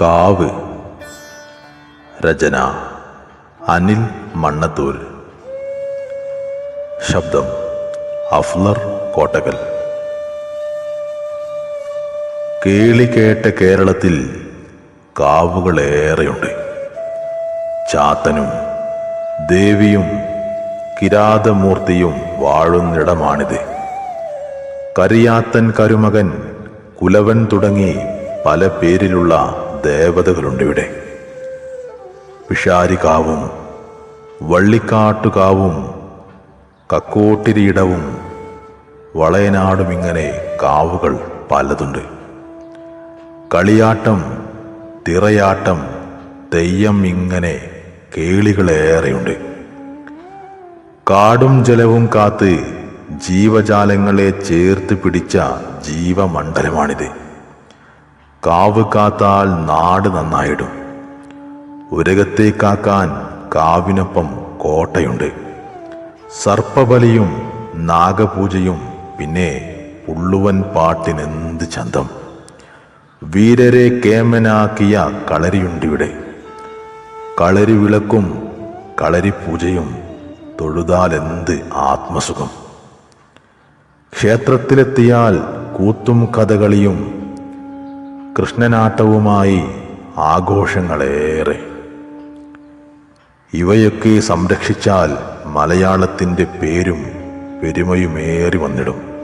കാവ്. രചന. അനിൽ മണ്ണത്തൂർ. ശബ്ദം. അഫ്ലർ കോട്ടകൽ. കേളികേട്ട കേരളത്തിൽ കാവുകളേറെയുണ്ട്. ചാത്തനും ദേവിയും കിരാതമൂർത്തിയും വാഴുന്നിടമാണിത്. കരിയാത്തൻ കരുമകൻ കുലവൻ തുടങ്ങി പല പേരിലുള്ള ദേവതകളുണ്ട് ഇവിടെ പിഷാരികാവും വള്ളിക്കാട്ടുകാവും കക്കോട്ടിരിയിടവും വളയനാടും ഇങ്ങനെ കാവുകൾ പലതുണ്ട്. കളിയാട്ടം തിറയാട്ടം തെയ്യം ഇങ്ങനെ കേളികളേറെയുണ്ട്. കാടും ജലവും കാത്ത് ജീവജാലങ്ങളെ ചേർത്ത് പിടിച്ച ജീവമണ്ഡലമാണിത്. കാവ് കാത്താൽ നാട് നന്നായിടും. ഉരകത്തെ കാക്കാൻ കാവിനൊപ്പം കോട്ടയുണ്ട്. സർപ്പബലിയും നാഗപൂജയും പിന്നെ പുള്ളുവൻ പാട്ടിനെന്ത് ചന്തം. വീരരെ കേമനാക്കിയ കളരിയുണ്ടിവിടെ. കളരി വിളക്കും കളരിപ്പൂജയും തൊഴുതാലെന്ത് ആത്മസുഖം. ക്ഷേത്രത്തിലെത്തിയാൽ കൂത്തും കഥകളിയും കൃഷ്ണനാട്ടവുമായി ആഘോഷങ്ങളേറെ. ഇവയൊക്കെ സംരക്ഷിച്ചാൽ മലയാളത്തിന്റെ പേരും പെരുമയുമേറി വന്നിടും.